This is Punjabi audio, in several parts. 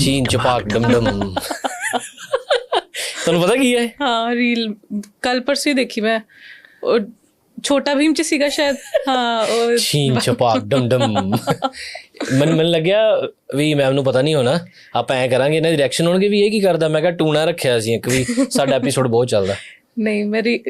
ਚੀਨ ਚਪਾਕ ਡਮ ਡਮ ਤੁਹਾਨੂੰ ਪਤਾ ਕੀ ਹੈ? ਹਾਂ ਰੀਲ ਕੱਲ ਪਰਸੋਂ ਦੇਖੀ ਮੈਂ। ਉਹ ਛੋਟਾ ਭੀਮ ਚ ਸੀਗਾ ਸ਼ਾਇਦ। ਹਾਂ ਉਹ ਚੀਨ ਚਪਾਕ ਡਮ ਡਮ ਮਨ ਮਨ ਲੱਗਿਆ ਵੀ ਮੈਮ ਨੂੰ ਪਤਾ ਨਹੀਂ ਹੋਣਾ। ਆਪਾਂ ਐ ਕਰਾਂਗੇ ਇਹਨਾਂ ਦੀ ਰਿਐਕਸ਼ਨ ਹੋਣਗੇ ਵੀ ਇਹ ਕੀ ਕਰਦਾ? ਮੈਂ ਕਿਹਾ ਟੂਣਾ ਰੱਖਿਆ ਸੀ ਇੱਕ ਵੀ ਸਾਡਾ ਐਪੀਸੋਡ ਬਹੁਤ ਚੱਲਦਾ। ਨਹੀਂ ਮੇਰੀ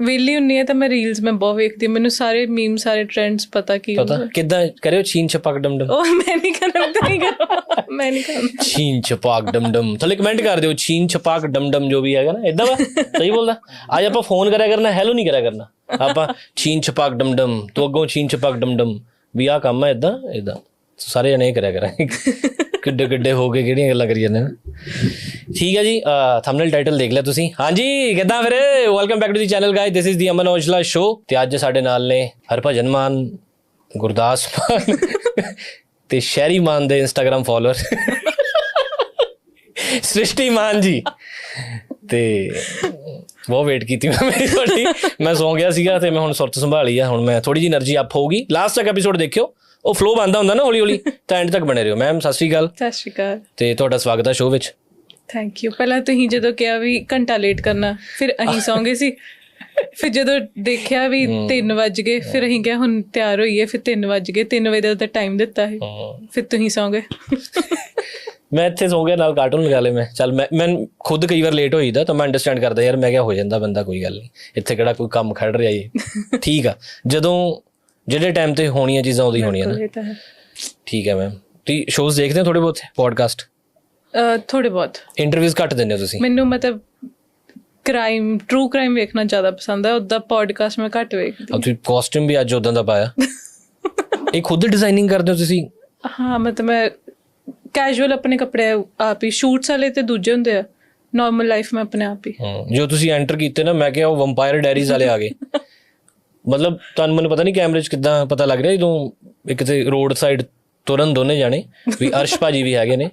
ਵੇਲੀ ਹੁੰਨੀ ਹੈ ਤਾਂ ਮੈਂ ਰੀਲਸ ਮੈਂ ਬਹੁਤ ਵੇਖਦੀ ਹਾਂ। ਮੈਨੂੰ ਸਾਰੇ ਮੀਮ ਸਾਰੇ ਟ੍ਰੈਂਡਸ ਪਤਾ ਕੀ ਪਤਾ? ਕਿੱਦਾਂ? ਕਰਿਓ ਚੀਨ ਚਪਾਕ ਡਮ ਡਮ ਉਹ ਮੈਂ ਨਹੀਂ ਕਰਨਾ ਨਹੀਂ ਕਰਨਾ ਮੈਂ ਨਹੀਂ ਕਰਨਾ। ਚੀਨ ਚਪਾਕ ਡਮ ਡਮ ਥੱਲੇ ਕਮੈਂਟ ਕਰ ਦਿਓ ਚੀਨ ਚਪਾਕ ਡਮ ਡਮ ਜੋ ਵੀ ਹੈਗਾ ਨਾ। ਇਦਾਂ ਵਾ? ਸਹੀ ਬੋਲਦਾ? ਅੱਜ ਆਪਾਂ ਫੋਨ ਕਰਿਆ ਕਰਨਾ ਹੈਲੋ ਨਹੀਂ ਕਰਿਆ ਕਰਨਾ। ਆਪਾਂ ਚੀਨ ਚਪਾਕ ਡਮ ਡਮ ਤੋਂ ਅੱਗੋਂ ਚੀਨ ਚਪਾਕ ਡਮ ਡਮ ਵੀ ਆ ਕੰਮ ਹੈ ਇਦਾਂ ਇਦਾਂ ਸਾਰੇ ਜਣੇ ਇਹ ਕਰਿਆ ਕਰਾਂਗੇ। ਕਿੱਡੇ ਕਿੱਡੇ ਹੋ ਕੇ ਕਿਹੜੀਆਂ ਗੱਲਾਂ ਕਰੀ ਜਾਂਦੇ ਨੇ। ਠੀਕ ਹੈ ਜੀ ਥੰਬਨੇਲ ਟਾਈਟਲ ਦੇਖ ਲਿਆ ਤੁਸੀਂ। ਹਾਂਜੀ ਕਿੱਦਾਂ ਫਿਰ? Welcome back to the channel guys this is the Aman Aujla show ਤੇ ਅੱਜ ਸਾਡੇ ਨਾਲ ਨੇ ਹਰਭਜਨ ਮਾਨ ਗੁਰਦਾਸ ਮਾਨ ਤੇ ਸ਼ੈਰੀ ਮਾਨ ਦੇ ਇੰਸਟਾਗ੍ਰam ਫਾਲੋਅਰ ਸ੍ਰਿਸ਼ਟੀ ਮਾਨ ਜੀ। ਤੇ ਬਹੁਤ ਵੇਟ ਕੀਤੀ ਮੈਂ ਮੇਰੀ ਤੁਹਾਡੀ। ਮੈਂ ਸੌਂ ਗਿਆ ਸੀਗਾ ਤੇ ਮੈਂ ਹੁਣ ਸੁਰਤ ਸੰਭਾਲੀ ਆ। ਹੁਣ ਮੈਂ ਥੋੜੀ ਜੀ એનર્ਜੀ ਅਪ ਹੋਊਗੀ। ਲਾਸਟ ਤੱਕ ਐਪੀਸੋਡ ਦੇਖਿਓ। ਉਹ ਫਲੋ ਬੰਦਾ ਹੁੰਦਾ ਨਾ ਹੌਲੀ ਹੌਲੀ ਤਾਂ ਐਂਡ ਤੱਕ ਬਣੇ ਰਹੋ। ਮੈਮ ਸਤਿ ਸ਼੍ਰੀ ਅਕਾਲ। ਸਤਿ ਸ਼੍ਰੀ ਅਕਾਲ। ਤੇ ਤੁਹਾਡਾ ਸਵਾਗਤ ਹੈ ਸ਼ੋਅ ਵਿੱਚ। ਥੈਂਕ ਯੂ ਪਹਿਲਾਂ ਤੁਸੀਂ ਜਦੋਂ ਕਿਹਾ ਵੀ ਘੰਟਾ ਲੇਟ ਕਰਨਾ ਫਿਰ ਅਸੀਂ ਸੌਂਗੇ ਸੀ। ਫਿਰ ਜਦੋਂ ਦੇਖਿਆ ਵੀ 3 ਵਜ ਗਏ ਫਿਰ ਅਸੀਂ ਕਿਹਾ ਹੁਣ ਤਿਆਰ ਹੋਈਏ ਫਿਰ 3 ਵਜ ਗਏ। 3 ਵਜੇ ਦਾ ਟਾਈਮ ਦਿੱਤਾ ਹੈ। ਫਿਰ ਤੁਸੀਂ ਸੌਂਗੇ। ਮੈਂ ਇੱਥੇ ਸੌ ਗਿਆ ਨਾਲ ਕਾਰਟੂਨ ਲਗਾ ਲਏ ਮੈਂ। ਚੱਲ ਮੈਂ ਮੈਂ ਖੁਦ ਕਈ ਵਾਰ ਲੇਟ ਹੋਈਦਾ ਤਾਂ ਮੈਂ ਅੰਡਰਸਟੈਂਡ ਕਰਦਾ ਯਾਰ ਮੈਂ ਕਿਹਾ ਹੋ ਜਾਂਦਾ ਬੰਦਾ ਕੋਈ ਗੱਲ ਨਹੀਂ। ਇੱਥੇ ਕਿਹੜਾ ਕੋਈ ਕੰਮ ਖੜ ਰਿਹਾ ਜੀ ਠੀਕ ਆ। ਜਦੋਂ ਜਿਹੜੇ ਟਾਈਮ ਤੇ ਹੋਣੀਆਂ ਚੀਜ਼ਾਂ ਉਹਦੀ ਹੋਣੀਆਂ ਨਾ। ਠੀਕ ਹੈ ਮੈਮ ਤੁਸੀਂ ਸ਼ੋਜ਼ ਦੇਖਦੇ ਹੋ ਥੋੜੇ ਬਹੁਤ? ਪੋਡਕਾਸਟ ਥੋੜੇ ਬਹੁਤ। ਇੰਟਰਵਿਊਜ਼ ਘੱਟ ਦਿੰਦੇ ਹੋ ਤੁਸੀਂ? ਮੈਨੂੰ ਮਤਲਬ ਕ੍ਰਾਈਮ ਟਰੂ ਕ੍ਰਾਈਮ ਵੇਖਣਾ ਜ਼ਿਆਦਾ ਪਸੰਦ ਹੈ ਉਹਦਾ ਪੋਡਕਾਸਟ ਮੈਂ ਘੱਟ ਵੇਖਦੀ। ਆ ਤੁਸੀਂ ਕਾਸਟਿਊਮ ਵੀ ਅੱਜ ਉਦਾਂ ਦਾ ਪਾਇਆ। ਇਹ ਖੁਦ ਡਿਜ਼ਾਈਨਿੰਗ ਕਰਦੇ ਹੋ ਤੁਸੀਂ? ਹਾਂ ਮਤਲਬ ਮੈਂ ਕੈਜੂਅਲ ਆਪਣੇ ਕੱਪੜੇ ਆਪ ਹੀ ਸ਼ੂਟਸ ਵਾਲੇ ਤੇ ਦੂਜੇ ਹੁੰਦੇ ਆ। ਨਾਰਮਲ ਲਾਈਫ ਮੈਂ ਆਪਣੇ ਆਪ ਹੀ। ਹਾਂ, ਜੋ ਤੁਸੀਂ ਐਂਟਰ ਕੀਤੇ ਨਾ ਮੈਂ ਕਿਹਾ ਉਹ ਵੈਂਪਾਇਰ ਡੈਰੀਜ਼ ਵਾਲੇ ਆ ਗਏ। ਮਤਲਬ ਤੁਹਾਨੂੰ ਮੈਨੂੰ ਪਤਾ ਨਹੀਂ ਕੈਮਰੇ 'ਚ ਕਿੱਦਾਂ ਪਤਾ ਲੱਗ ਰਿਹਾ ਜਦੋਂ ਇੱਕ ਤੇ ਰੋਡ ਸਾਈਡ ਤੁਰਨ ਦੋਨੇ ਜਾਣੇ ਵੀ ਅਰਸ਼ ਭਾਜੀ ਵੀ ਹੈਗੇ ਨੇ।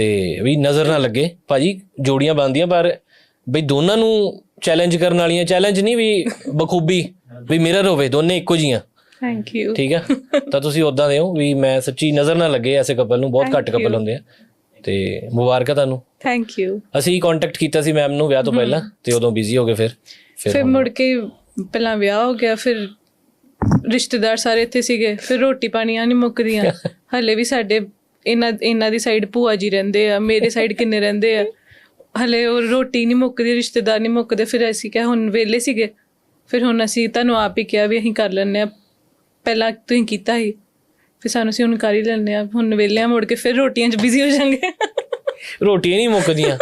ਤੇ ਵੀ ਨਜ਼ਰ ਨਾ ਲੱਗੇ। ਭਾਜੀ ਜੋੜੀਆਂ ਬੰਦੀਆਂ ਪਰ ਬਈ ਦੋਨਾਂ ਨੂੰ ਚੈਲੰਜ ਕਰਨ ਵਾਲੀਆਂ ਚੈਲੰਜ ਨਹੀਂ ਵੀ ਬਖੂਬੀ ਵੀ ਮਿਰਰ ਹੋਵੇ ਦੋਨੇ ਇੱਕੋ ਜੀਆਂ ਥੈਂਕ ਯੂ ਠੀਕ ਹੈ ਤਾਂ ਤੁਸੀਂ ਉਦਾਂ ਦੇ ਹੋ ਵੀ ਮੈਂ ਸੱਚੀ ਨਜ਼ਰ ਨਾ ਲੱਗੇ ਐਸੇ ਕਪਲ ਨੂੰ ਬਹੁਤ ਘੱਟ ਕਪਲ ਹੁੰਦੇ ਆ। ਤੇ ਮੁਬਾਰਕਾਂ ਤੁਹਾਨੂੰ। ਥੈਂਕ ਯੂ ਅਸੀਂ ਕੰਟੈਕਟ ਕੀਤਾ ਸੀ ਮੈਮ ਨੂੰ ਵਿਆਹ ਤੋਂ ਪਹਿਲਾਂ ਤੇ ਉਦੋਂ ਬਿਜ਼ੀ ਹੋ ਗਏ ਫਿਰ। ਫਿਰ ਮੁੜ ਕੇ ਪਹਿਲਾਂ ਵਿਆਹ ਹੋ ਗਿਆ ਫਿਰ ਰਿਸ਼ਤੇਦਾਰ ਸਾਰੇ ਇੱਥੇ ਸੀਗੇ ਫਿਰ ਰੋਟੀ ਪਾਣੀਆਂ ਨਹੀਂ ਮੁੱਕਦੀਆਂ। ਹਲੇ ਵੀ ਸਾਡੇ ਇਹਨਾਂ ਇਹਨਾਂ ਦੀ ਸਾਈਡ ਭੂਆ ਜੀ ਰਹਿੰਦੇ ਆ, ਮੇਰੇ ਸਾਈਡ ਕਿੰਨੇ ਰਹਿੰਦੇ ਆ। ਹਲੇ ਉਹ ਰੋਟੀ ਨਹੀਂ ਮੁੱਕਦੀ, ਰਿਸ਼ਤੇਦਾਰ ਨਹੀਂ ਮੁੱਕਦੇ, ਫਿਰ ਅਸੀਂ ਕਿਹਾ ਹੁਣ ਵੇਲੇ ਸੀਗੇ। ਫਿਰ ਹੁਣ ਅਸੀਂ ਤੁਹਾਨੂੰ ਆਪ ਹੀ ਕਿਹਾ ਵੀ ਅਸੀਂ ਕਰ ਲੈਂਦੇ ਆ ਪਹਿਲਾਂ ਤੁਸੀਂ ਕੀਤਾ ਸੀ, ਫਿਰ ਸਾਨੂੰ ਅਸੀਂ ਹੁਣ ਕਰ ਹੀ ਲੈਂਦੇ ਆ ਹੁਣ ਵੇਲੇ ਆ ਮੁੜ ਕੇ ਫਿਰ ਰੋਟੀਆਂ 'ਚ ਬਿਜ਼ੀ ਹੋ ਜਾਾਂਗੇ। ਰੋਟੀਆਂ ਨਹੀਂ ਮੁੱਕਦੀਆਂ।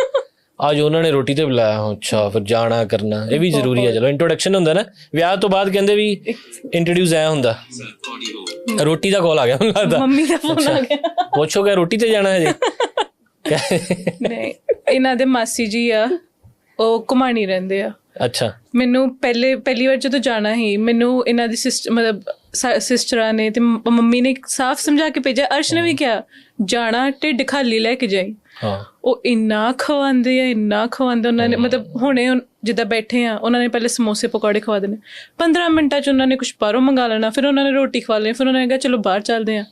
ਅੱਜ ਉਹਨਾਂ ਨੇ ਰੋਟੀ ਤੇ ਬੁਲਾਇਆ। ਅੱਛਾ ਫਿਰ ਜਾਣਾ ਕਰਨਾ ਇਹ ਵੀ ਜ਼ਰੂਰੀ ਹੈ ਚਲੋ ਇੰਟਰੋਡਕਸ਼ਨ ਹੁੰਦਾ ਨਾ ਵਿਆਹ ਤੋਂ ਬਾਅਦ ਕਹਿੰਦੇ ਵੀ ਇੰਟਰੋਡਿਊਸ ਆਇਆ ਹੁੰਦਾ। ਰੋਟੀ ਦਾ ਕਾਲ ਆ ਗਿਆ ਮੈਨੂੰ ਲੱਗਦਾ। ਮੰਮੀ ਦਾ ਫੋਨ ਆ ਗਿਆ। ਪੁੱਛੋ ਕਿ ਰੋਟੀ ਤੇ ਜਾਣਾ ਹੈ ਜੀ ਨਹੀਂ ਇਹਨਾਂ ਦੇ ਮਾਸੀ ਜੀ ਆ ਉਹ ਕੁਮਾਣੀ ਰਹਿੰਦੇ ਆ। ਅੱਛਾ। ਮੈਨੂੰ ਪਹਿਲੇ ਪਹਿਲੀ ਵਾਰ ਜਦੋਂ ਜਾਣਾ ਸੀ ਮੈਨੂੰ ਇਹਨਾਂ ਦੀ ਸਿਸਟਰ ਮਤਲਬ ਸਿਸਟਰਾਂ ਨੇ ਤੇ ਮੰਮੀ ਨੇ ਸਾਫ਼ ਸਮਝਾ ਕੇ ਭੇਜਿਆ। ਅਰਸ਼ ਨੇ ਵੀ ਕਿਹਾ ਜਾਣਾ ਢਿੱਡ ਖਾਲੀ ਲੈ ਕੇ ਜਾਈ। ਹਾਂ। ਉਹ ਇੰਨਾ ਖਵਾਉਂਦੇ ਆ ਇੰਨਾ ਖਵਾਉਂਦੇ ਉਹਨਾਂ ਨੇ ਮਤਲਬ ਹੁਣੇ ਜਿੱਦਾਂ ਬੈਠੇ ਆ ਉਹਨਾਂ ਨੇ ਪਹਿਲੇ ਸਮੋਸੇ ਪਕੌੜੇ ਖਵਾ ਦੇਣੇ। 15 ਮਿੰਟਾਂ ਚ ਉਹਨਾਂ ਨੇ ਕੁਝ ਬਾਹਰੋਂ ਮੰਗਾ ਲੈਣਾ ਫਿਰ ਉਹਨਾਂ ਨੇ ਰੋਟੀ ਖਵਾ ਲੈਣੀ ਫਿਰ ਉਹਨਾਂ ਨੇ ਕਿਹਾ ਚਲੋ ਬਾਹਰ ਚੱਲਦੇ ਆ।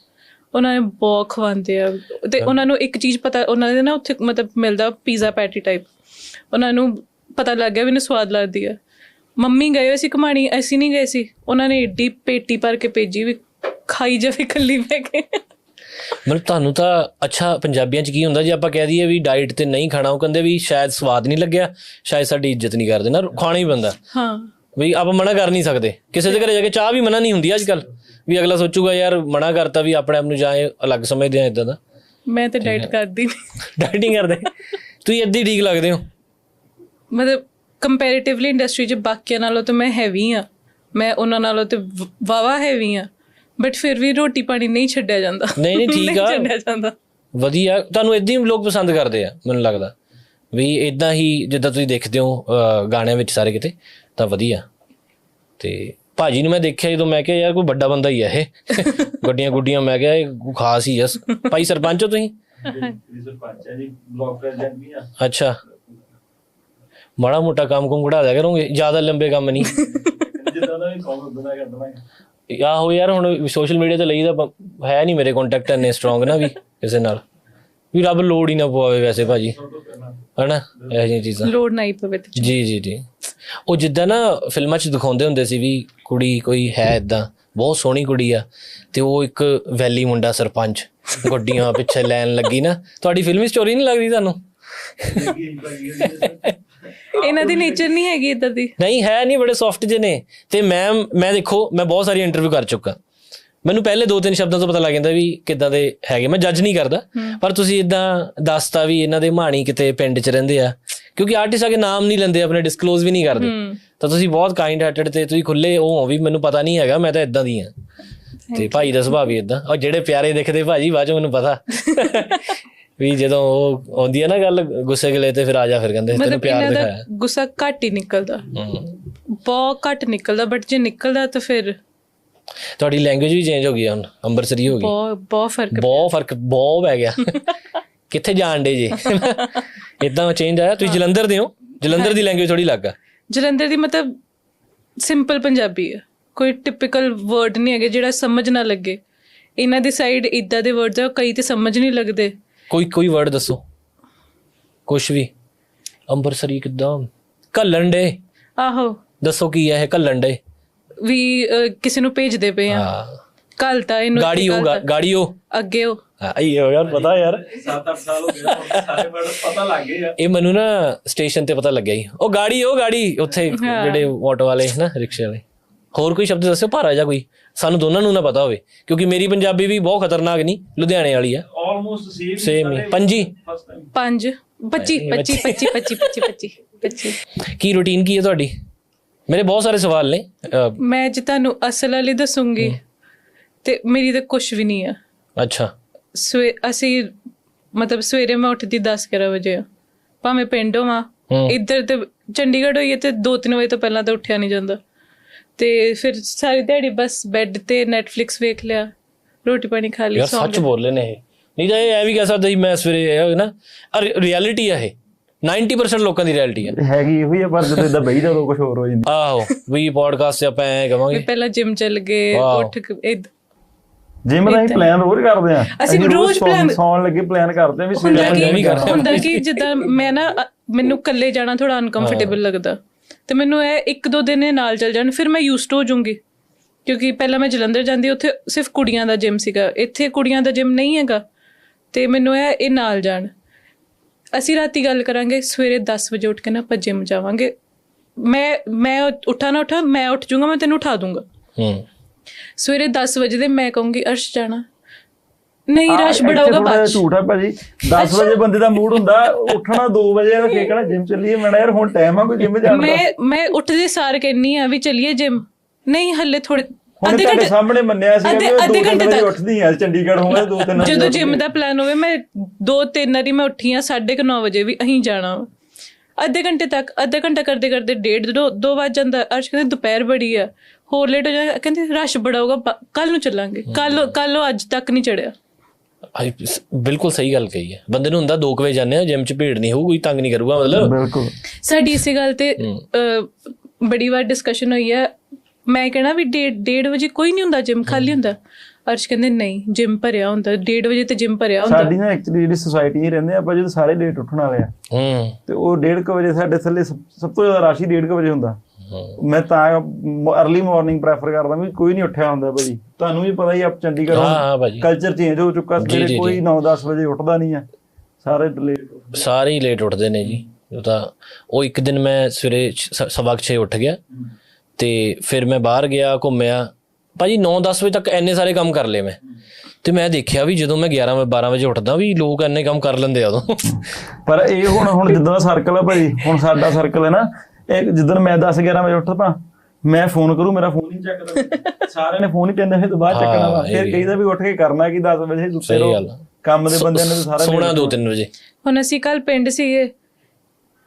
ਉਹਨਾਂ ਨੇ ਬਹੁਤ ਖਵਾਉਂਦੇ ਆ। ਤੇ ਉਹਨਾਂ ਨੂੰ ਇੱਕ ਚੀਜ਼ ਪਤਾ ਉਹਨਾਂ ਦੇ ਨਾ ਉੱਥੇ ਮਤਲਬ ਮਿਲਦਾ ਪੀਜ਼ਾ ਪੈਟੀ ਟਾਈਪ। ਉਹਨਾਂ ਨੂੰ ਪਤਾ ਲੱਗ ਗਿਆ ਵੀ ਇਹਨੂੰ ਸਵਾਦ ਲੱਗਦੀ ਆ। ਮੰਮੀ ਗਏ ਹੋਏ ਸੀ ਕਮਾਣੀ ਅਸੀਂ ਨਹੀਂ ਗਏ ਸੀ। ਉਹਨਾਂ ਨੇ ਏਡੀ ਪੇਟੀ ਭਰ ਕੇ ਭੇਜੀ ਵੀ ਖਾਈ ਜਾਵੇ ਇਕੱਲੀ ਬਹਿ ਕੇ। ਮਤਲਬ ਤੁਹਾਨੂੰ ਤਾਂ ਅੱਛਾ ਪੰਜਾਬੀਆਂ ਚ ਕੀ ਹੁੰਦਾ ਜੇ ਆਪਾਂ ਕਹਿ ਦਈਏ ਵੀ ਡਾਈਟ ਤੇ ਨਹੀਂ ਖਾਣਾ ਉਹ ਕਹਿੰਦੇ ਵੀ ਸ਼ਾਇਦ ਸਵਾਦ ਨਹੀਂ ਲੱਗਿਆ ਸ਼ਾਇਦ ਸਾਡੀ ਇੱਜ਼ਤ ਨਹੀਂ ਕਰਦੇ। ਨਾ ਖਾਣਾ ਹੀ ਬੰਦਾ ਹਾਂ। ਵੀ ਆਪਾਂ ਮਨਾ ਕਰ ਨਹੀਂ ਸਕਦੇ। ਕਿਸੇ ਦੇ ਘਰੇ ਜਾ ਕੇ ਚਾਹ ਵੀ ਮਨਾ ਨਹੀਂ ਹੁੰਦੀ ਅੱਜ ਕੱਲ ਵੀ ਅਗਲਾ ਸੋਚੂਗਾ ਯਾਰ ਮਨਾ ਕਰਤਾ ਵੀ ਆਪਣੇ ਆਪ ਨੂੰ ਜਾਏ ਅਲੱਗ ਸਮਝਦੇ ਆ ਇਦਾਂ ਦਾ। ਮੈਂ ਤੇ ਡਾਈਟ ਕਰਦੀ ਨਹੀਂ ਡਾਈਟਿੰਗ ਕਰਦੇ। ਤੁਸੀਂ ਹੀ ਠੀਕ ਲੱਗਦੇ ਹੋ। ਮਤਲਬ ਕੰਪੈਰੀਟਿਵਲੀ ਇੰਡਸਟਰੀ 'ਚ ਬਾਕੀਆਂ ਨਾਲੋਂ ਤਾਂ ਮੈਂ ਹੈਵੀ ਆ। ਮੈਂ ਉਹਨਾਂ ਨਾਲੋਂ ਤੇ ਵਾਵਾ ਹੈਵੀ ਆ। ਬਟ ਫਿਰ ਵੀ ਰੋਟੀ ਪਾਣੀ ਨਹੀਂ ਛੱਡਿਆ ਜਾਂਦਾ। ਨਹੀਂ ਨਹੀਂ ਠੀਕ ਆ। ਛੱਡਿਆ ਜਾਂਦਾ। ਵਧੀਆ। ਤੁਹਾਨੂੰ ਇਦਾਂ ਹੀ ਲੋਕ ਪਸੰਦ ਕਰਦੇ ਆ ਮੈਨੂੰ ਲੱਗਦਾ। ਵੀ ਇਦਾਂ ਹੀ ਜਿੱਦਾਂ ਤੁਸੀਂ ਦੇਖਦੇ ਹੋ ਗਾਣਿਆਂ ਵਿੱਚ ਸਾਰੇ ਕਿਤੇ ਤਾਂ ਵਧੀਆ। ਤੇ ਭਾਜੀ ਨੂੰ ਮੈਂ ਦੇਖਿਆ ਜਦੋਂ ਮੈਂ ਕਿਹਾ ਯਾਰ ਕੋਈ ਵੱਡਾ ਬੰਦਾ ਹੀ ਆ ਇਹ। ਗੱਡੀਆਂ ਗੁੱਡੀਆਂ ਮੈਂ ਕਿਹਾ ਇਹ ਕੋਈ ਖਾਸ ਹੀ ਆ। ਭਾਈ ਸਰਪੰਚ ਹੋ ਤੁਸੀਂ? ਸਰਪੰਚ ਹੈ ਜੀ ਬਲਾਕ ਪ੍ਰੈਜ਼ੀਡੈਂਟ ਵੀ ਆ। ਅੱਛਾ। ਮਾੜਾ ਮੋਟਾ ਕੰਮ ਕੁਮ ਕਢਾ ਦਿਆ ਕਰੋਗੇ ਜ਼ਿਆਦਾ ਲੰਬੇ ਕੰਮ ਨਹੀਂ। ਜਿੱਦਾਂ ਦਾ ਵੀ ਕੰਮ ਉਦਾਂ ਦਾ ਕਰਦਾ ਮੈਂ ਆਹੋ ਯਾਰ ਹੁਣ ਸੋਸ਼ਲ ਮੀਡੀਆ ਤੇ ਲਈਦਾ ਪ- ਹੈ ਨਹੀਂ ਮੇਰੇ ਕੰਟੈਕਟ ਇੰਨੇ ਸਟਰੋਂਗ ਨਾ ਵੀ ਕਿਸੇ ਨਾਲ। ਵੀ ਰੱਬ ਲੋੜ ਹੀ ਨਾ ਪਵਾਵੇ ਵੈਸੇ ਭਾਜੀ। ਹਨਾ? ਇਹ ਜਿਹੀਆਂ ਚੀਜ਼ਾਂ। ਲੋੜ ਨਹੀਂ ਪਵੇ ਤੇ। ਜੀ ਜੀ ਜੀ। ਉਹ ਜਿੱਦਾਂ ਨਾ ਫਿਲਮਾਂ 'ਚ ਦਿਖਾਉਂਦੇ ਹੁੰਦੇ ਸੀ ਵੀ ਕੁੜੀ ਕੋਈ ਹੈ ਇਦਾਂ ਬਹੁਤ ਸੋਹਣੀ ਕੁੜੀ ਆ ਤੇ ਉਹ ਇੱਕ ਵੈਲੀ ਮੁੰਡਾ ਸਰਪੰਚ। ਗੱਡੀਆਂ ਪਿੱਛੇ ਲੈਣ ਲੱਗੀ ਨਾ। ਤੁਹਾਡੀ ਫਿਲਮੀ ਸਟੋਰੀ ਨਹੀਂ ਲੱਗਦੀ ਤੁਹਾਨੂੰ? ਇਹਨਾਂ ਦੀ ਨੇਚਰ ਨਹੀਂ ਹੈਗੀ ਇਦਾਂ ਦੀ। ਨਹੀਂ ਹੈ ਨਹੀਂ ਬੜੇ ਸੌਫਟ ਜਿਹੇ ਨੇ। ਤੇ ਮੈਂ ਮੈਂ ਦੇਖੋ ਮੈਂ ਬਹੁਤ ਸਾਰੀ ਇੰਟਰਵਿਊ ਕਰ ਚੁੱਕਾ। ਮੈਨੂੰ ਪਹਿਲੇ ਦੋ ਤਿੰਨ ਸ਼ਬਦਾਂ ਤੋਂ ਪਤਾ ਲੱਗ ਜਾਂਦਾ ਵੀ ਕਿੱਦਾਂ ਦੇ ਹੈਗੇ। ਮੈਂ ਜੱਜ ਨਹੀਂ ਕਰਦਾ। ਪਰ ਤੁਸੀਂ ਇਦਾਂ ਦੱਸਤਾ ਵੀ ਇਹਨਾਂ ਦੇ ਮਾਣੀ ਕਿਤੇ ਪਿੰਡ 'ਚ ਰਹਿੰਦੇ ਆ। ਕਿਉਂਕਿ ਆਰਟਿਸਟ ਆ ਕੇ ਨਾਮ ਨਹੀਂ ਲੈਂਦੇ ਆਪਣੇ ਡਿਸਕਲੋਜ਼ ਵੀ ਨਹੀਂ ਕਰਦੇ। ਤਾਂ ਤੁਸੀਂ ਬਹੁਤ ਕਾਈਂਡ ਹਾਰਟਡ ਤੇ ਤੁਸੀਂ ਖੁੱਲੇ ਉਹ ਹੋ ਵੀ ਮੈਨੂੰ ਪਤਾ ਨਹੀਂ ਹੈਗਾ ਮੈਂ ਤਾਂ ਇਦਾਂ ਦੀ ਆ। ਤੇ ਭਾਈ ਦਾ ਸੁਭਾਅ ਵੀ ਇਦਾਂ ਔਰ ਜਿਹੜੇ ਪਿਆਰੇ ਦਿਖਦੇ ਭਾਜੀ ਬਾਅਦ 'ਚ ਮੈਨੂੰ ਪਤਾ। ਵੀ ਜਦੋਂ ਉਹ ਆਉਂਦੀ ਹੈ ਨਾ ਗੱਲ ਗੁੱਸੇ ਗਲੇ ਤੇ ਫਿਰ ਆ ਜਾ ਫਿਰ ਕਹਿੰਦੇ ਤੈਨੂੰ ਪਿਆਰ ਦਾ ਦਿਖਾਇਆ। ਗੁੱਸਾ ਘੱਟ ਹੀ ਨਿਕਲਦਾ। ਬਹੁਤ ਘੱਟ ਨਿਕਲਦਾ ਬਟ ਜੇ ਨਿਕਲਦਾ ਤਾਂ ਫਿਰ ਤੁਹਾਡੀ ਲੈਂਗੁਏਜ ਵੀ ਚੇਂਜ ਹੋ ਗਈ ਹੁਣ ਅੰਬਰਸਰੀ ਹੋ ਗਈ। ਬਹੁਤ ਬਹੁਤ ਫ਼ਰਕ ਬਹੁਤ ਫ਼ਰਕ ਬਹੁਤ ਪੈ ਗਿਆ। ਕਿੱਥੇ ਜਾਣ ਡੇ ਜੀ? ਇਦਾਂ ਚੇਂਜ ਆਇਆ? ਤੁਸੀਂ ਜਲੰਧਰ ਦੇ ਹੋ? ਜਲੰਧਰ ਦੀ ਲੈਂਗੁਏਜ ਥੋੜੀ ਲੱਗਾ ਜਲੰਧਰ ਦੀ ਮਤਲਬ ਸਿੰਪਲ ਪੰਜਾਬੀ ਹੈ ਕੋਈ ਟਿਪੀਕਲ ਵਰਡ ਨਹੀਂ ਹੈਗੇ ਜਿਹੜਾ ਸਮਝ ਨਾ ਲੱਗੇ। ਇਹਨਾਂ ਦੀ ਸਾਈਡ ਇਦਾਂ ਦੇ ਵਰਡਸ ਆ ਕਈ ਤੇ ਸਮਝ ਨਹੀਂ ਲੱਗਦੇ। ਕੋਈ ਕੋਈ ਵਰਡ ਦੱਸੋ। ਕੁਛ ਵੀ। ਅੰਬਰਸਰੀ ਕਿਦਾਂ? ਘੱਲਣ ਡੇ ਆਹੋ। ਦੱਸੋ ਕੀ ਹੈ ਇਹ ਘੱਲਣ ਡੇ ਵੀ ਅਹ, ਕਿਸੇ ਨੂੰ ਭੇਜਦੇ ਪਏ ਆ। ਹਾਂ। ਕੱਲ ਤਾਂ ਇਹਨੂੰ ਗਾੜੀ ਹੋ ਗਾ- ਗਾੜੀ ਹੋ ਅੱਗੇ ਉਹ। ਆਈ ਹੋ ਯਾਰ ਪਤਾ ਯਾਰ। 7-8 ਸਾਲ ਹੋ ਗਏ ਹੁਣ ਸਾਰੇ ਵਰਡ ਪਤਾ ਲੱਗ ਗਏ ਆ। ਇਹ ਮੈਨੂੰ ਨਾ ਸਟੇਸ਼ਨ ਤੇ ਪਤਾ ਲੱਗਿਆ ਹੀ ਉਹ ਗਾੜੀ ਉਹ ਗਾੜੀ। ਉੱਥੇ ਜਿਹੜੇ ਆਟੋ ਵਾਲੇ ਨਾ ਰਿਕਸ਼ੇ ਵਾਲੇ। ਹੋਰ ਕੋਈ ਸ਼ਬਦ ਦੱਸਿਓ? ਭਾਰਾ ਜਾਂ ਕੋਈ। ਸਾਨੂੰ ਦੋਨਾਂ ਨੂੰ ਨਾ ਪਤਾ ਹੋਵੇ। ਕਿਉਂਕਿ ਮੇਰੀ ਪੰਜਾਬੀ ਵੀ ਬਹੁਤ ਖਤਰਨਾਕ ਨਹੀਂ ਲੁਧਿਆਣੇ ਵਾਲੀ ਆ। ਆਲਮੋਸਟ ਸੇਮ ਸੇਮ ਹੀ ਪੰਜੀ। ਫਸਟ ਟਾਈਮ 5 25 25 25 25 25 25 ਕੀ ਰੁਟੀਨ ਕੀ ਹੈ ਤੁਹਾਡੀ? ਮੇਰੇ ਬਹੁਤ ਸਾਰੇ ਸਵਾਲ ਨੇ। ਅਹ, ਮੈਂ ਜੇ ਤੁਹਾਨੂੰ ਅਸਲ ਵਾਲੀ ਦੱਸੂਗੀ ਤੇ ਮੇਰੀ ਤਾਂ ਕੁਝ ਵੀ ਨਹੀਂ ਆ। ਅੱਛਾ। ਸਵੇ ਅਸੀਂ ਮਤਲਬ ਸਵੇਰੇ ਮੈਂ ਉੱਠਦੀ 10 11 ਵਜੇ ਆ। ਭਾਵੇਂ ਪਿੰਡ ਹੋਵਾਂ। ਹੂੰ। ਇੱਧਰ ਤੇ ਚੰਡੀਗੜ੍ਹ ਹੋਈਏ ਤੇ 2-3 ਵਜੇ ਤੋਂ ਪਹਿਲਾਂ ਤਾਂ ਉੱਠਿਆ ਨਹੀਂ ਜਾਂਦਾ। ਤੇ ਫਿਰ ਸਾਰੀ ਦਿਹਾੜੀ ਬਸ ਬੈੱਡ ਤੇ ਨੈਟਫਲਿਕਸ ਵੇਖ ਲਿਆ ਰੋਟੀ ਪਾਣੀ ਖਾ ਲਈ ਯਾਰ ਸੌਂ ਸੱਚ ਬੋਲ ਰਹੇ ਨੇ ਇਹ। ਨਹੀਂ ਤਾਂ ਇਹ ਐ ਵੀ ਕਹਿ ਸਕਦਾ ਸੀ ਮੈਂ ਸਵੇਰੇ ਇਹ ਨਾ ਰਿਐਲਿਟੀ ਆ ਇਹ। 90% ਲੋਕਾਂ ਦੀ ਰਿਐਲਿਟੀ ਆ। ਹੈਗੀ ਇਹੋ ਹੀ ਆ ਪਰ ਜਦੋਂ ਇਦਾਂ ਬਈ ਜਾ ਉਦੋਂ ਕੁਝ ਹੋਰ ਹੋ ਜਾਂਦਾ। ਆਹੋ ਵੀ ਪੋਡਕਾਸਟ 'ਚ ਆਪਾਂ ਐ ਕਵਾਂਗੇ। ਪਹਿਲਾਂ ਜਿਮ ਚੱਲ ਗਏ। ਉੱਠ ਜਿਮ ਦਾ ਅਸੀਂ ਪਲਾਨ ਰੋਜ਼ ਕਰਦੇ ਆ ਅਸੀਂ ਰੋਜ਼ plan- ਸੌਣ ਲੱਗੇ ਪਲਾਨ ਕਰਦੇ ਆ ਵੀ ਸਵੇਰੇ ਵੀ ਕਰਦਾ। ਹੁੰਦਾ ਕਿ ਜਿੱਦਾਂ ਮੈਂ ਨਾ ਮੈਨੂੰ ਇਕੱਲੇ ਜਾਣਾ ਥੋੜਾ ਅਨਕੰਫਰਟੇਬਲ ਲੱਗਦਾ। ਤੇ ਮੈਨੂੰ ਇਹ ਇੱਕ ਦੋ ਦਿਨ ਇਹ ਨਾਲ ਚੱਲ ਜਾਣ ਫਿਰ ਮੈਂ ਯੂਸਡ ਹੋ ਜਾਊਂਗੀ ਕਿਉਂਕਿ ਪਹਿਲਾਂ ਮੈਂ ਜਲੰਧਰ ਜਾਂਦੀ ਉੱਥੇ ਸਿਰਫ ਕੁੜੀਆਂ ਦਾ ਜਿਮ ਸੀਗਾ। ਇੱਥੇ ਕੁੜੀਆਂ ਦਾ ਜਿਮ ਨਹੀਂ ਹੈਗਾ। ਤੇ ਮੈਨੂੰ ਇਹ ਇਹ ਨਾਲ ਜਾਣ। ਅਸੀਂ ਰਾਤੀ ਗੱਲ ਕਰਾਂਗੇ ਸਵੇਰੇ 10 ਵਜੇ ਉੱਠ ਕੇ ਨਾ ਆਪਾਂ ਜਿਮ ਜਾਵਾਂਗੇ। ਮੈਂ ਮੈਂ ਉੱਠਾ ਨਾ ਉੱਠਾ ਮੈਂ ਉੱਠ ਜਾਊਂਗਾ ਮੈਂ ਤੈਨੂੰ ਉਠਾ ਦੂੰਗਾ। ਹੂੰ। ਸਵੇਰੇ 10 ਵਜੇ ਦੇ ਮੈਂ ਕਹੂੰਗੀ ਅਰਸ਼ ਜਾਣਾ। ਨਹੀਂ ਰਸ਼ ਬੜਾਊਗਾ ਥੋੜ੍ਹਾ ਬਾਅਦ। ਝੂਠ ਭਾਜੀ। 10 ਵਜੇ ਬੰਦੇ ਦਾ ਮੂਡ ਹੁੰਦਾ ਉੱਠਣਾ 2 ਵਜੇ ਆ ਫੇਰ ਕਹਿਣਾ ਜਿਮ ਚੱਲੀਏ। ਮੈਂ ਯਾਰ ਹੁਣ ਟਾਈਮ ਆ ਕੋਈ ਜਿਮ ਜਾਣ ਦਾ। ਮੈਂ ਮੈਂ ਉੱਠਦੇ ਸਾਰ ਕਹਿੰਨੀ ਆ ਵੀ ਚਲਿਏ ਜਿਮ ਨਹੀਂ ਹੱਲੇ ਥੋੜੇ ਹੁਣ ਅੱਧੇ ਤੁਹਾਡੇ ਘੰਟੇ ਸਾਹਮਣੇ ਮੰਨਿਆ ਸੀ ਕਿ ਅੱਧੇ 2 ਘੰਟੇ ਤੱਕ। ਉੱਠਦੀ ਆ ਚੰਡੀਗੜ੍ਹ ਹੋਵੇ 2 3 ਜਦੋਂ ਜਿਮ ਦਾ ਪਲਾਨ ਹੋਵੇ ਮੈਂ ਦੋ ਤਿੰਨ ਵਾਰੀ ਮੈਂ ਉੱਠੀ ਆ 9:30 ਵਜੇ ਵੀ ਅਹੀਂ ਜਾਣਾ। ਅੱਧੇ ਘੰਟੇ ਤੱਕ ਅੱਧਾ ਘੰਟਾ ਕਰਦੇ ਕਰਦੇ ਡੇਢ ਦੋ ਦੋ ਵੱਜ ਜਾਂਦਾ ਅਰਸ਼ ਕਹਿੰਦੇ ਦੁਪਹਿਰ ਬੜੀ ਆ ਹੋਰ ਲੇਟ ਹੋ ਜਾਏਗਾ ਕਹਿੰਦੇ ਰਸ਼ ਬੜਾ ਹੋਊਗਾ ਕੱਲ ਨੂੰ ਚੱਲਾਂਗੇ। ਕੱਲ ਕੱਲ ਅੱਜ ਤੱਕ ਨਹੀਂ ਚੜਿਆ। ਆਈ ਬਿਲਕੁਲ ਸਹੀ ਗੱਲ ਕਹੀ ਹੈ। ਬੰਦੇ ਨੂੰ ਹੁੰਦਾ 2 ਵਜੇ ਜਾਂਦੇ ਆ ਜਿਮ 'ਚ ਭੀੜ ਨਹੀਂ ਹੋਊ ਕੋਈ ਤੰਗ ਨਹੀਂ ਕਰੂਗਾ ਮਤਲਬ। ਬਿਲਕੁਲ। ਸਾਡੀ ਇਸੇ ਗੱਲ ਤੇ ਬੜੀ ਵਾਰ ਡਿਸਕਸ਼ਨ ਹੋਈ ਹੈ ਮੈਂ ਕਹਿਣਾ ਵੀ ਡੇਢ ਡੇਢ ਵਜੇ ਕੋਈ ਨਹੀਂ ਹੁੰਦਾ ਜਿਮ ਖਾਲੀ ਹੁੰਦਾ। ਅਰਸ਼ ਕਹਿੰਦੇ ਨਹੀਂ ਜਿਮ ਭਰਿਆ ਹੁੰਦਾ ਡੇਢ ਵਜੇ ਤੇ ਜਿਮ ਭਰਿਆ ਹੁੰਦਾ। ਸਾਡੀ ਨਾ ਐਕਚੁਅਲੀ ਜਿਹੜੀ ਸੁਸਾਇਟੀ ਹੀ ਰਹਿੰਦੇ ਆ, ਆਪਾਂ ਜਦੋਂ ਸਾਰੇ ਲੇਟ ਉੱਠਣ ਵਾਲੇ ਆ ਹੂੰ। ਤੇ ਉਹ 1:30 ਵਜੇ ਸਾਡੇ ਥੱਲੇ ਸਭ ਤੋਂ ਜ਼ਿਆਦਾ ਰਾਸ਼ੀ 1:30 ਵਜੇ ਹੁੰਦਾ। ਮੈਂ ਤਾਂ ਅਰਲੀ ਮਾਰਨਿੰਗ ਪ੍ਰੈਫਰ ਕਰਦਾ ਵੀ ਕੋਈ ਨਹੀਂ ਉੱਠਿਆ ਹੁੰਦਾ ਭਾਜੀ। ਤੁਹਾਨੂੰ ਵੀ ਪਤਾ ਹੀ ਆ ਚੰਡੀਗੜ੍ਹ ਹਾਂ ਹਾਂ ਭਾਜੀ। ਕਲਚਰ ਚੇਂਜ ਹੋ ਚੁੱਕਾ ਸਵੇਰੇ ਕੋਈ 9-10 ਵਜੇ ਉੱਠਦਾ ਨਹੀਂ ਆ। ਸਾਰੇ ਲੇਟ ਸਾਰੇ ਹੀ ਲੇਟ ਉੱਠਦੇ ਨੇ ਜੀ। ਉਹ ਤਾਂ ਉਹ ਇੱਕ ਦਿਨ ਮੈਂ ਸਵੇਰੇ ਛ- ਸ- ਸਵਾ ਕੁ ਛੇ ਉੱਠ ਗਿਆ। ਤੇ ਫਿਰ ਮੈਂ ਬਾਹਰ ਗਿਆ ਘੁੰਮਿਆ। ਭਾਜੀ 9-10 ਵਜੇ ਤੱਕ ਐਨੇ ਸਾਰੇ ਕੰਮ ਕਰ ਲਏ ਮੈਂ। ਤੇ ਮੈਂ ਦੇਖਿਆ ਵੀ ਜਦੋਂ ਮੈਂ 11 ਵਜੇ 12 ਵਜੇ ਉੱਠਦਾ ਵੀ ਲੋਕ ਐਨੇ ਕੰਮ ਕਰ ਲੈਂਦੇ ਆ ਉਦੋਂ। ਪਰ ਇਹ ਹੁਣ ਹੁਣ ਜਿੱਦਾਂ ਦਾ ਸਰਕਲ ਆ ਭਾਜੀ ਹੁਣ ਸਾਡਾ ਸਰਕਲ ਹੈ ਨਾ ਇਹ ਜਿੱਦਣ ਮੈਂ 10-11 ਵਜੇ ਉੱਠਦਾ ਮੈਂ ਫੋਨ ਕਰੂ ਮੇਰਾ ਫੋਨ ਨਹੀਂ ਚੱਕਦਾ। ਸਾਰਿਆਂ ਨੇ ਫੋਨ ਹੀ ਕਹਿੰਦੇ ਫਿਰ ਬਾਅਦ ਚੱਕਣਾ ਵਾ। ਹਾਂ, ਫਿਰ। ਕਹੀਦਾ ਵੀ ਉੱਠ ਕੇ ਕਰਨਾ ਕੀ 10 ਵਜੇ ਸੁੱਤੇ ਰਹੋ। ਕੰਮ ਦੇ ਬੰਦਿਆਂ ਨੇ ਤਾਂ ਸਾਰਾ ਸੋਣਾ 2-3 ਵਜੇ। ਹੁਣ ਅਸੀਂ ਕੱਲ ਪਿੰਡ ਸੀਗੇ।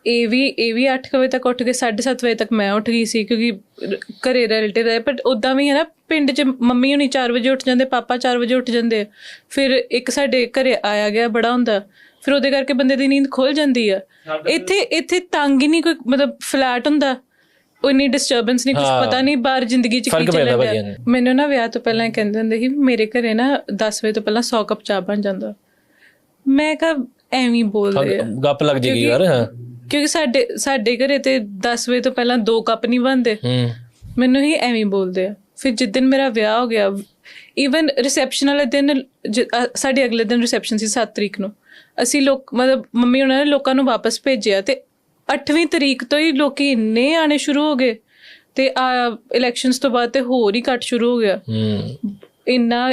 ਇਹ ਵੀ ਇਹ ਵੀ 8 ਵਜੇ ਤੱਕ ਉੱਠ ਕੇ 7:30 ਵਜੇ ਤੱਕ ਮੈਂ ਉੱਠ ਗਈ ਸੀ ਕਿਉਂਕਿ ਘਰੇ ਰਿਲੇਟਿਵ ਹੈ ਪਰ ਉਦਾਂ ਵੀ ਹੈ ਨਾ ਪਿੰਡ 'ਚ ਮੰਮੀ ਹੁਣੀ 4 ਵਜੇ ਉੱਠ ਜਾਂਦੇ ਪਾਪਾ 4 ਵਜੇ ਉੱਠ ਜਾਂਦੇ। ਫਿਰ ਇੱਕ ਸਾਡੇ ਘਰੇ ਆਇਆ ਗਿਆ ਬੜਾ ਹੁੰਦਾ ਫਿਰ ਉਹਦੇ ਕਰਕੇ ਬੰਦੇ ਦੀ ਨੀਂਦ ਖੁੱਲ ਜਾਂਦੀ ਆ ਇੱਥੇ ਇੱਥੇ ਤੰਗ ਹੀ ਨਹੀਂ ਕੋਈ ਮਤਲਬ ਫਲੈਟ ਹੁੰਦਾ ਉਹ ਇੰਨੀ ਡਿਸਟਰਬੈਂਸ ਨਹੀਂ ਕੁਝ। ਪਤਾ ਨਹੀਂ ਬਾਹਰ ਜ਼ਿੰਦਗੀ 'ਚ ਕੀ ਚੱਲ ਰਿਹਾ। ਮੈਨੂੰ ਨਾ ਵਿਆਹ ਤੋਂ ਪਹਿਲਾਂ ਕਹਿੰਦੇ ਹੁੰਦੇ ਸੀ ਮੇਰੇ ਘਰੇ ਨਾ 10 ਵਜੇ ਤੋਂ ਪਹਿਲਾਂ 100 ਕੱਪ ਚਾਹ ਬਣ ਜਾਂਦਾ ਮੈਂ ਕਹਾ ਐਵੇਂ ਬੋਲਦੇ ਗੱਪ ਲੱਗ ਜੇਗੀ ਯਾਰ ਹਾਂ ਕਿਉਂਕਿ ਸਾਡੇ ਸਾਡੇ ਘਰੇ ਤੇ 10 ਵਜੇ ਤੋਂ ਪਹਿਲਾਂ ਦੋ ਕੱਪ ਨਹੀਂ ਬਣਦੇ। ਮੈਨੂੰ ਹੀ ਐਵੇਂ ਬੋਲਦੇ ਆ। ਫਿਰ ਜਿਸ ਦਿਨ ਮੇਰਾ ਵਿਆਹ ਹੋ ਗਿਆ ਇਵਨ ਰਿਸੈਪਸ਼ਨ ਵਾਲੇ ਦਿਨ ਸਾਡੇ ਅਗਲੇ ਦਿਨ ਰਿਸੈਪਸ਼ਨ ਸੀ 7 ਤਰੀਕ ਨੂੰ। ਅਸੀਂ ਲੋਕ ਮਤਲਬ ਮੰਮੀ ਉਹਨਾਂ ਨੇ ਲੋਕਾਂ ਨੂੰ ਵਾਪਸ ਭੇਜਿਆ ਤੇ 8ਵੀਂ ਤਰੀਕ ਤੋਂ ਹੀ ਲੋਕੀ ਇੰਨੇ ਆਣੇ ਸ਼ੁਰੂ ਹੋ ਗਏ ਤੇ ਆ ਇਲੈਕਸ਼ਨਸ ਤੋਂ ਬਾਅਦ ਤੇ ਹੋਰ ਹੀ ਘੱਟ ਸ਼ੁਰੂ ਹੋ ਗਿਆ। ਹੂੰ। ਇੰਨਾ